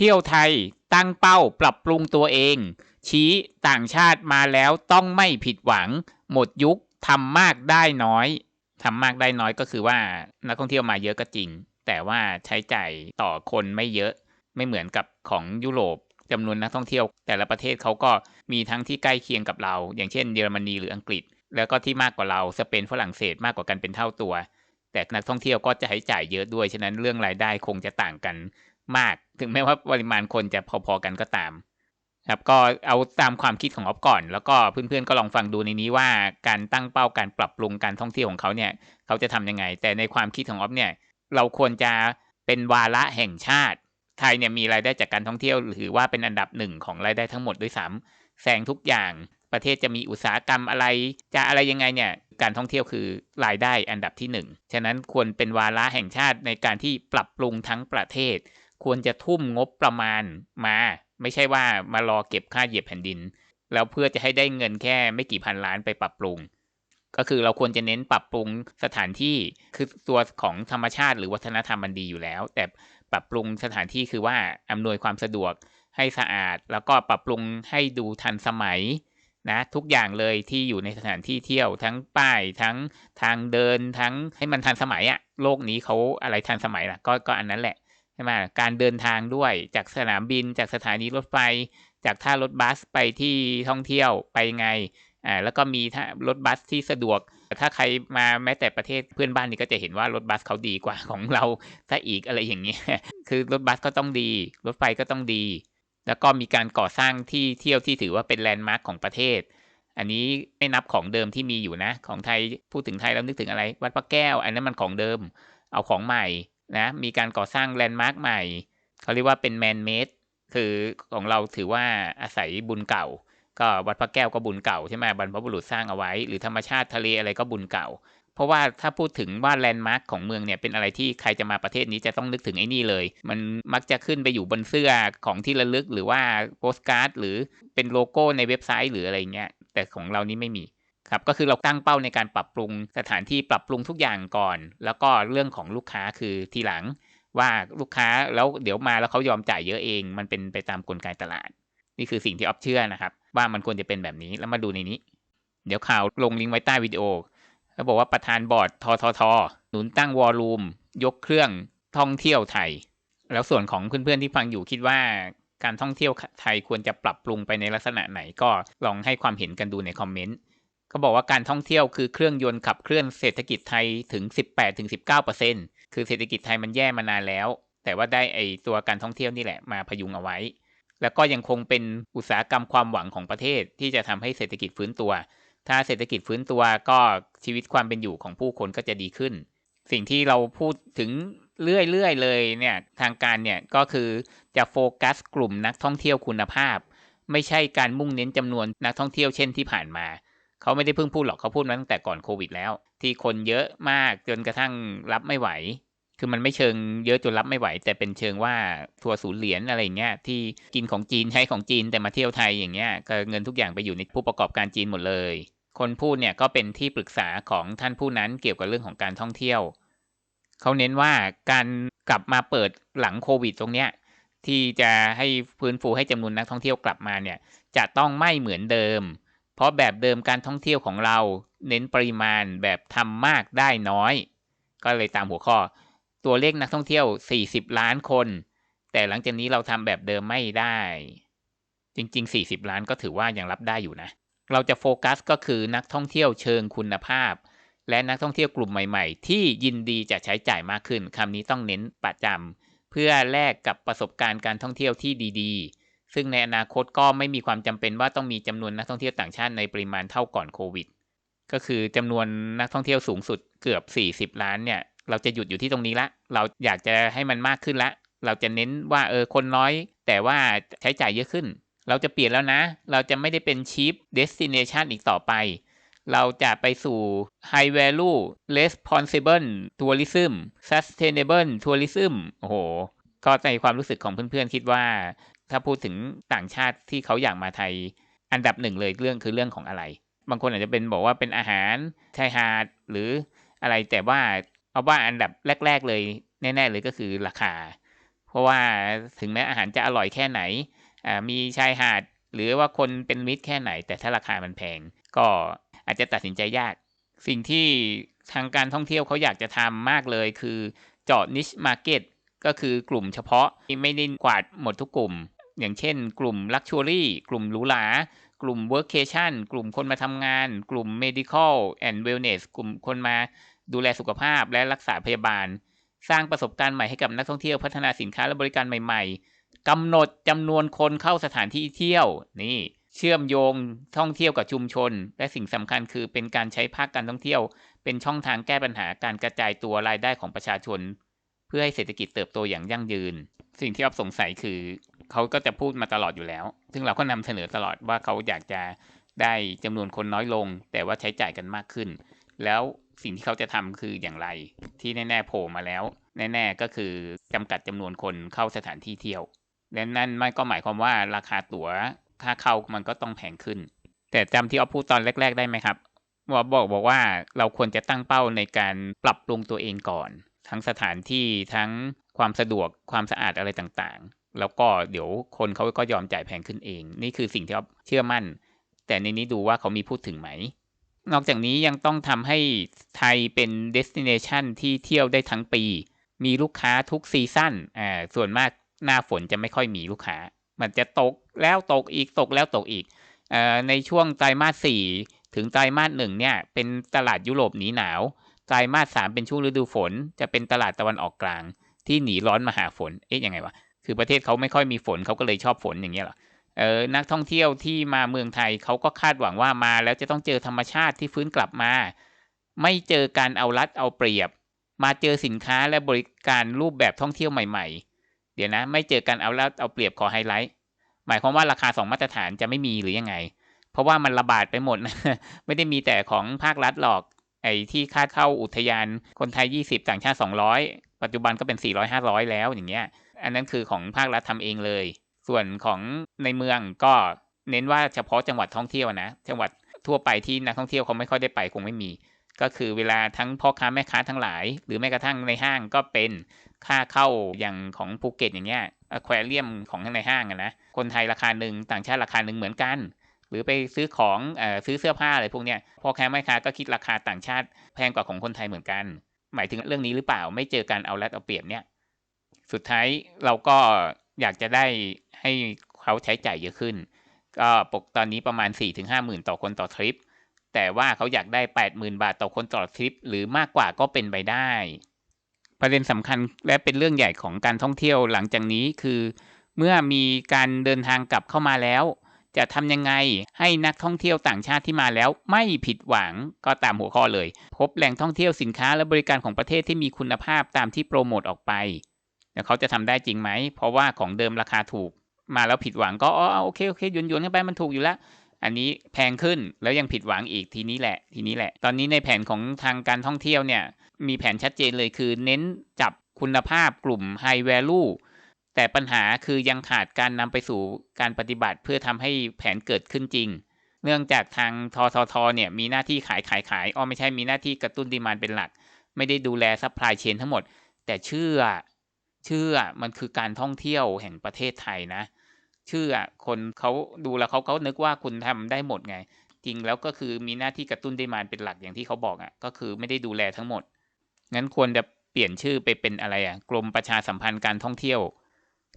เที่ยวไทยตั้งเป้าปรับปรุงตัวเอง ชี้ต่างชาติมาแล้วต้องไม่ผิดหวัง หมดยุคทำมากได้น้อยทำมากได้น้อยก็คือว่านักท่องเที่ยวมาเยอะก็จริง แต่ว่าใช้จ่ายต่อคนไม่เยอะไม่เหมือนกับของยุโรปจำนวนนักท่องเที่ยว แต่ละประเทศเขาก็มีทั้งที่ใกล้เคียงกับเรา อย่างเช่นเยอรมนีหรืออังกฤษ แล้วก็ที่มากกว่าเราสเปนฝรั่งเศสมากกว่ากันเป็นเท่าตัว แต่นักท่องเที่ยวก็จะใช้จ่ายเยอะด้วยฉะนั้นเรื่องรายได้คงจะต่างกันมาก ถึงแม้ว่าปริมาณคนจะพอๆกันก็ตาม ครับก็เอาตามความคิดของออฟก่อน แล้วก็เพื่อนๆก็ลองฟังดูในนี้ว่าการตั้งเป้าการปรับปรุงการท่องเที่ยวของเขาเนี่ย เขาจะทํำยังไง แต่ในความคิดของออฟเนี่ย เราควรจะเป็นวาระแห่งชาติ ไทยเนี่ยมีรายได้จากการท่องเที่ยวถือว่าเป็นอันดับหนึ่งของรายได้ทั้งหมดด้วยซ้ำแซงทุกอย่างประเทศจะมีอุตสาหกรรมอะไร จะอะไรยังไงเนี่ยการท่องเที่ยวคือรายได้อันดับที่ 1 ฉะนั้นควรเป็นวาระแห่งชาติในการที่ปรับปรุงทั้งประเทศ ควรจะทุ่มงบประมาณมา ไม่ใช่ว่ามารอเก็บค่าเหยียบแผ่นดิน แล้วเพื่อจะให้ได้เงินแค่ไม่กี่พันล้านไปปรับปรุง ก็คือเราควรจะเน้นปรับปรุงสถานที่คือตัวของธรรมชาติ หรือวัฒนธรรมมันดีอยู่แล้ว แต่ปรับปรุงสถานที่คือว่าอำนวยความสะดวกให้สะอาด แล้วก็ปรับปรุงให้ดูทันสมัยนะทุกอย่างเลยที่อยู่ในสถานที่เที่ยวทั้งป้ายทั้งทางเดินทั้งให้มันทันสมัยอะโลกนี้เขาอะไรทันสมัยล่ะก็ก็อันนั้นแหละ ช่ไหมการเดินทางด้วยจากสนามบินจากสถานีรถไฟ จากท่ารถบัสไปที่ท่องเที่ยวไปไงอ่าแล้วก็มีท่ารถบัสที่สะดวก ถ้าใครมาแม้แต่ประเทศเพื่อนบ้านนี่ก็จะเห็นว่ารถบัสเขาดีกว่าของเราถ้าอีกอะไรอย่างเงี้ยคือรถบัสก็ต้องดี รถไฟก็ต้องดี แล้วก็มีการก่อสร้างที่เที่ยวที่ถือว่าเป็นแลนด์มาร์คของประเทศ อันนี้ไม่นับของเดิมที่มีอยู่นะ ของไทยพูดถึงไทยแล้วนึกถึงอะไร วัดพระแก้ว อันนั้นมันของเดิม เอาของใหม่ นะมีการก่อสร้างแลนด์มาร์คใหม่เขาเรียกว่าเป็นแมนเมดคือของเราถือว่าอาศัยบุญเก่า ก็วัดพระแก้วก็บุญเก่าใช่ไหมบรรพบุรุษสร้างเอาไว้ หรือธรรมชาติทะเลอะไรก็บุญเก่า เพราะว่าถ้าพูดถึงว่าแลนด์มาร์คของเมืองเนี่ยเป็นอะไรที่ใครจะมาประเทศนี้จะต้องนึกถึงไอ้นี่เลย มันมักจะขึ้นไปอยู่บนเสื้อของที่ระลึกหรือว่าโปสการ์ดหรือเป็นโลโก้ในเว็บไซต์หรืออะไรเงี้ยแต่ของเรานี้ไม่มี ครับก็คือเราตั้งเป้าในการปรับปรุงสถานที่ปรับปรุงทุกอย่างก่อน แล้วก็เรื่องของลูกค้าคือทีหลังว่าลูกค้าแล้วเดี๋ยวมาแล้วเขายอมจ่ายเยอะเอง มันเป็นไปตามกลไกตลาด นี่คือสิ่งที่ออฟเชื่อนะครับ ว่ามันควรจะเป็นแบบนี้แล้วมาดูในนี้ เดี๋ยวข่าวลงลิงก์ไว้ใต้วิดีโอ แล้วบอกว่าประธานบอร์ดทททหนุนตั้งวอลลุ่มยกเครื่องท่องเที่ยวไทย แล้วส่วนของเพื่อนๆที่ฟังอยู่คิดว่าการท่องเที่ยวไทยควรจะปรับปรุงไปในลักษณะไหนก็ลองให้ความเห็นกันดูในคอมเมนต์ ก็บอกว่าการท่องเที่ยวคือเครื่องยนต์ขับเคลื่อนเศรษฐกิจไทยถึง 18-19%คือเศรษฐกิจไทยมันแย่มานานแล้ว แต่ว่าได้ไอตัวการท่องเที่ยวนี่แหละมาพยุงเอาไว้ แล้วก็ยังคงเป็นอุตสาหกรรมความหวังของประเทศที่จะทำให้เศรษฐกิจฟื้นตัว ถ้าเศรษฐกิจฟื้นตัวก็ชีวิตความเป็นอยู่ของผู้คนก็จะดีขึ้น สิ่งที่เราพูดถึงเรื่อยๆเลยเนี่ยทางการเนี่ยก็คือจะโฟกัสกลุ่มนักท่องเที่ยวคุณภาพ ไม่ใช่การมุ่งเน้นจำนวนนักท่องเที่ยวเช่นที่ผ่านมา เขาไม่ได้เพิ่งพูดหรอกเขาพูดมาตั้งแต่ก่อนโควิดแล้ว ที่คนเยอะมากจนกระทั่งรับไม่ไหว คือมันไม่เชิงเยอะจนรับไม่ไหว แต่เป็นเชิงว่าทัวร์ศูนย์เหรียญอะไรเงี้ยที่กินของจีนใช้ของจีนแต่มาเที่ยวไทยอย่างเงี้ยก็เงินทุกอย่างไปอยู่ในผู้ประกอบการจีนหมดเลย คนพูดเนี่ยก็เป็นที่ปรึกษาของท่านผู้นั้นเกี่ยวกับเรื่องของการท่องเที่ยวเขาเน้นว่าการกลับมาเปิดหลังโควิดตรงเนี้ยที่จะให้พื้นฟูให้จำนวนนักท่องเที่ยวกลับมาเนี่ยจะต้องไม่เหมือนเดิม เพราะแบบเดิมการท่องเที่ยวของเราเน้นปริมาณแบบทำมากได้น้อย ก็เลยตามหัวข้อ ตัวเลขนักท่องเที่ยว 40 ล้านคน แต่หลังจากนี้เราทำแบบเดิมไม่ได้ จริง ๆ 40 ล้านก็ถือว่ายังรับได้อยู่นะ เราจะโฟกัสก็คือนักท่องเที่ยวเชิงคุณภาพ และนักท่องเที่ยวกลุ่มใหม่ ๆ ที่ยินดีจะใช้จ่ายมากขึ้นคำนี้ต้องเน้นประจำเพื่อแลกกับประสบการณ์การท่องเที่ยวที่ดี ๆ ซึ่งในอนาคตก็ไม่มีความจำเป็นว่าต้องมีจำนวนนักท่องเที่ยวต่างชาติในปริมาณเท่าก่อนโควิด ก็คือจำนวนนักท่องเที่ยวสูงสุดเกือบ 40 ล้านเนี่ย เราจะหยุดอยู่ที่ตรงนี้ละ เราอยากจะให้มันมากขึ้นละ เราจะเน้นว่าเออคนน้อย แต่ว่าใช้จ่ายเยอะขึ้น เราจะเปลี่ยนแล้วนะ เราจะไม่ได้เป็น cheap destination อีกต่อไป เราจะไปสู่ high value responsible tourism sustainable tourism โอ้โหก็ในความรู้สึกของเพื่อนๆ คิดว่า ถ้าพูดถึงต่างชาติที่เขาอยากมาไทย อันดับหนึ่งเลยเรื่องคือเรื่องของอะไร บางคนอาจจะเป็นบอกว่าเป็นอาหารชายหาดหรืออะไรแต่ว่าเอาว่าอันดับแรก ๆ เลยแน่ ๆ เลยก็คือราคา เพราะว่าถึงแม้อาหารจะอร่อยแค่ไหนมีชายหาดหรือว่าคนเป็นมิตรแค่ไหน แต่ถ้าราคามันแพงก็อาจจะตัดสินใจยาก สิ่งที่ทางการท่องเที่ยวเขาอยากจะทำมากเลยคือเจาะนิชมาร์เก็ตก็คือกลุ่มเฉพาะที่ไม่ได้กวาดหมดทุกกลุ่ม อย่างเช่น กลุ่มลักชัวรี่กลุ่มหรูหรากลุ่มเวิร์กเคชั่นกลุ่มคนมาทำงาน กลุ่ม medical and wellness กลุ่มคนมาดูแลสุขภาพและรักษาพยาบาล สร้างประสบการณ์ใหม่ให้กับนักท่องเที่ยวพัฒนาสินค้าและบริการใหม่ๆกำหนดจำนวนคนเข้าสถานที่เที่ยวนี่เชื่อมโยงท่องเที่ยวกับชุมชน และสิ่งสำคัญคือเป็นการใช้ภาคการท่องเที่ยว เป็นช่องทางแก้ปัญหาการกระจายตัวรายได้ของประชาชน เพื่อให้เศรษฐกิจเติบโตอย่างยั่งยืน สิ่งที่อ๊อฟสงสัยคือ เขาก็จะพูดมาตลอดอยู่แล้ว ซึ่งเราก็นำเสนอตลอดว่าเขาอยากจะได้จำนวนคนน้อยลง แต่ว่าใช้จ่ายกันมากขึ้น แล้วสิ่งที่เขาจะทำคืออย่างไร ที่แน่ๆโผล่มาแล้ว แน่ๆก็คือจำกัดจำนวนคนเข้าสถานที่เที่ยวและนั่นไม่ก็หมายความว่าราคาตั๋วค่าเข้ามันก็ต้องแพงขึ้น แต่จำที่ออฟพูดตอนแรก ๆ ได้ไหมครับว่าบอกบอกว่าเราควรจะตั้งเป้าในการปรับปรุงตัวเองก่อน ทั้งสถานที่ทั้งความสะดวกความสะอาดอะไรต่างๆ แล้วก็เดี๋ยวคนเขาก็ยอมจ่ายแพงขึ้นเอง นี่คือสิ่งที่อ๊อฟเชื่อมั่น แต่ในนี้ดูว่าเขามีพูดถึงไหม นอกจากนี้ยังต้องทำให้ไทยเป็นเดสติเนชันที่เที่ยวได้ทั้งปี มีลูกค้าทุกซีซั่นอ่าส่วนมากหน้าฝนจะไม่ค่อยมีลูกค้า มันจะตกแล้วตกอีกตกแล้วตกอีกอในช่วงไตรมาสสี่ถึงไตรมาสหนึ่งเนี่ยเป็นตลาดยุโรปหนีหนาว ไตรมาสสามเป็นช่วงฤดูฝน จะเป็นตลาดตะวันออกกลาง ที่หนีร้อนมาหาฝน เอ๊ะยังไงวะ คือประเทศเขาไม่ค่อยมีฝนเขาก็เลยชอบฝนอย่างเงี้ยหรอเออนักท่องเที่ยวที่มาเมืองไทยเขาก็คาดหวังว่ามาแล้วจะต้องเจอธรรมชาติที่ฟื้นกลับมา ไม่เจอการเอารัดเอาเปรียบ มาเจอสินค้าและบริการรูปแบบท่องเที่ยวใหม่ ๆ เดี๋ยวนะ ไม่เจอกันเอาแล้วเอาเปรียบขอไฮไลท์หมายความว่าราคาสองมาตรฐานจะไม่มีหรือยังไง เพราะว่ามันระบาดไปหมดไม่ได้มีแต่ของภาครัฐหรอกไอ้ที่ค่าเข้าอุทยานคนไทย 20 ต่างชาติ 200 ปัจจุบันก็เป็น 400 500 แล้วอย่างเงี้ย อันนั้นคือของภาครัฐทำเองเลย ส่วนของในเมืองก็เน้นว่าเฉพาะจังหวัดท่องเที่ยวนะ จังหวัดทั่วไปที่นักท่องเที่ยวเขาไม่ค่อยได้ไปคงไม่มี ก็คือเวลาทั้งพ่อค้าแม่ค้าทั้งหลาย หรือแม้กระทั่งในห้างก็เป็นค่าเข้าอย่างของภูเก็ตอย่างเงี้ยอควาเรียมของในห้างนะคนไทยราคาหนึ่งต่างชาติราคาหนึ่งเหมือนกัน หรือไปซื้อของอซื้อเสื้อผ้าอะไรพวกเนี้ยพ่อแค่ไม่ค้าก็คิดราคาต่างชาติแพงกว่าของคนไทยเหมือนกัน หมายถึงเรื่องนี้หรือเปล่าไม่เจอการเอารัดเอาเปรียบเนี่ย สุดท้ายเราก็อยากจะได้ให้เขาใช้จ่ายเยอะขึ้น ก็ปกตอนนี้ประมาณ4ี่ถึงห้าหมื่นต่อคนต่อทริป แต่ว่าเขาอยากได้แปดหมื่นบาทต่อคนต่อทริป หรือมากกว่าก็เป็นไปได้ ประเด็นสำคัญและเป็นเรื่องใหญ่ของการท่องเที่ยวหลังจากนี้คือ เมื่อมีการเดินทางกลับเข้ามาแล้ว จะทำยังไงให้นักท่องเที่ยวต่างชาติที่มาแล้ว ไม่ผิดหวังก็ตามหัวข้อเลย พบแหล่งท่องเที่ยวสินค้าและบริการของประเทศที่มีคุณภาพตามที่โปรโมทออกไป แล้วเขาจะทำได้จริงไหม เพราะว่าของเดิมราคาถูกมาแล้วผิดหวังก็อ๋อโอเคโอเคหยวนหยวนกันไปมันถูกอยู่แล้ว อันนี้แพงขึ้นแล้วยังผิดหวังอีกทีนี้แหละ ทีนี้แหละ ตอนนี้ในแผนของทางการท่องเที่ยวเนี่ยมีแผนชัดเจนเลยคือ เน้นจับคุณภาพกลุ่ม High Value แต่ปัญหาคือยังขาดการนำไปสู่การปฏิบัติเพื่อทำให้แผนเกิดขึ้นจริง เนื่องจากทางทททเนี่ยมีหน้าที่ขายขายขายอ้อไม่ใช่มีหน้าที่กระตุ้นดีมานเป็นหลัก ไม่ได้ดูแลซัพพลายเชนทั้งหมด แต่เชื่อ ชื่อมันคือการท่องเที่ยวแห่งประเทศไทยนะ ชื่อคนเขาดูแล้วเขาก็นึกว่าคุณทำได้หมดไง จริงแล้วก็คือมีหน้าที่กระตุ้นดีมานเป็นหลักอย่างที่เขาบอกอะ่ะก็คือไม่ได้ดูแลทั้งหมด งั้นควรจะเปลี่ยนชื่อไปเป็นอะไรอะกรมประชาสัมพันธ์การท่องเที่ยว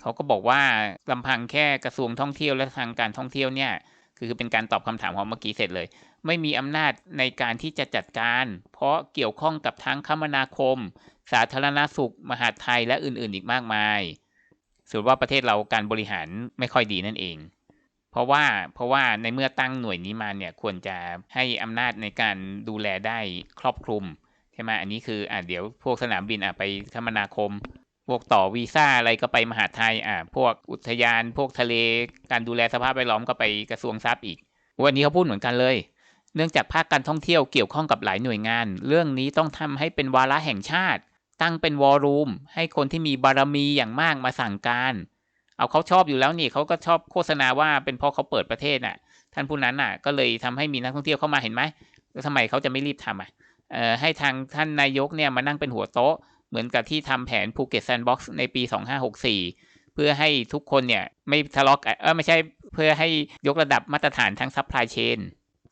เขาก็บอกว่าลำพังแค่กระทรวงท่องเที่ยวและทางการท่องเที่ยวเนี่ย คือเป็นการตอบคำถามของเมื่อกี้เสร็จเลย ไม่มีอำนาจในการที่จะจัดการ เพราะเกี่ยวข้องกับทั้งคมนาคม สาธารณสุข มหาดไทยและอื่นๆ อีกมากมายสุดว่าประเทศเราการบริหารไม่ค่อยดีนั่นเอง เพราะว่าเพราะว่าในเมื่อตั้งหน่วยนี้มาเนี่ยควรจะให้อำนาจในการดูแลได้ครอบคลุมใช่ไหมอันนี้คืออ่าเดี๋ยวพวกสนามบินอะไปคมนาคม พวกต่อวีซ่าอะไรก็ไปมหาไทยอ่าพวกอุทยาน พวกทะเล การดูแลสภาพแวดล้อมก็ไปกระทรวงทรัพย์อีก วันนี้เขาพูดเหมือนกันเลย เนื่องจากภาคการท่องเที่ยวเกี่ยวข้องกับหลายหน่วยงาน เรื่องนี้ต้องทำให้เป็นวาระแห่งชาติ ตั้งเป็นวอลลุ่มให้คนที่มีบารมีอย่างมากมาสั่งการ เอาเขาชอบอยู่แล้วนี่เขาก็ชอบโฆษณาว่าเป็นเพราะเขาเปิดประเทศน่ะ ท่านผู้นั้นน่ะ ก็เลยทำให้มีนักท่องเที่ยวเข้ามาเห็นไหมแล้วทำไมเขาจะไม่รีบทำอะให้ทางท่านนายกเนี่ยมานั่งเป็นหัวโต๊ะ เหมือนกับที่ทำแผนภูเก็ตแซนด์บ็อกซ์ในปี 2564 เพื่อให้ทุกคนเนี่ยไม่ทะเลาะกันเออไม่ใช่เพื่อให้ยกระดับมาตรฐานทั้งซัพพลายเชน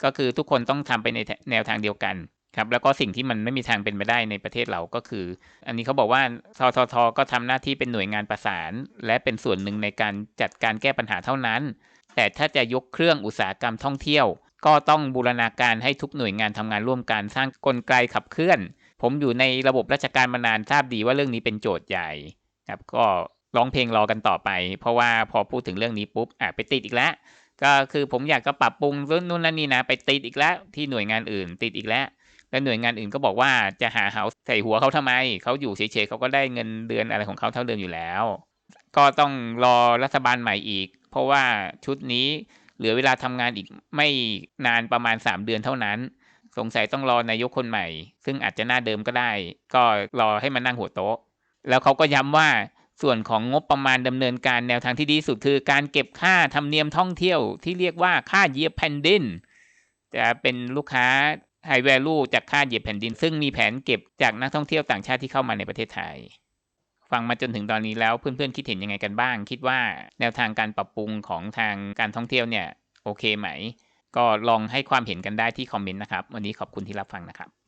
ก็คือทุกคนต้องทำไปในแนวทางเดียวกันครับแล้วก็สิ่งที่มันไม่มีทางเป็นไปได้ในประเทศเราก็คือ อันนี้เขาบอกว่าทททก็ทำหน้าที่เป็นหน่วยงานประสาน และเป็นส่วนหนึ่งในการจัดการแก้ปัญหาเท่านั้น แต่ถ้าจะยกเครื่องอุตสาหกรรมท่องเที่ยว ก็ต้องบูรณาการให้ทุกหน่วยงานทำงานร่วมกันสร้างกลไกขับเคลื่อน ผมอยู่ในระบบราชการมานานทราบดีว่าเรื่องนี้เป็นโจทย์ใหญ่ครับก็ร้องเพลงรอกันต่อไป เพราะว่าพอพูดถึงเรื่องนี้ปุ๊บอะไปติดอีกแล้ว ก็คือผมอยากจะปรับปรุงเรื่องนู่นนั่นนี่นะ ไปติดอีกแล้วที่หน่วยงานอื่น ติดอีกแล้วแล้วหน่วยงานอื่นก็บอกว่าจะหาเหาใส่หัวเขาทำไม เขาอยู่เฉยๆเขาก็ได้เงินเดือนอะไรของเขาเท่าเดิมอยู่แล้ว ก็ต้องรอรัฐบาลใหม่อีก เพราะว่าชุดนี้เหลือเวลาทำงานอีกไม่นานประมาณ 3 เดือนเท่านั้น สงสัยต้องรอนายกคนใหม่ ซึ่งอาจจะหน้าเดิมก็ได้ ก็รอให้มันนั่งหัวโต๊ะ แล้วเขาก็ย้ำว่าส่วนของงบประมาณดำเนินการแนวทางที่ดีสุดคือการเก็บค่าธรรมเนียมท่องเที่ยวที่เรียกว่าค่าเยียบแผ่นดิน จะเป็นลูกค้าไฮแวลูจากค่าเยียบแผ่นดิน ซึ่งมีแผนเก็บจากนักท่องเที่ยวต่างชาติที่เข้ามาในประเทศไทย ฟังมาจนถึงตอนนี้แล้วเพื่อนๆคิดเห็นยังไงกันบ้าง คิดว่าแนวทางการปรับปรุงของทางการท่องเที่ยวเนี่ยโอเคไหม ก็ลองให้ความเห็นกันได้ที่คอมเมนต์นะครับ วันนี้ขอบคุณที่รับฟังนะครับ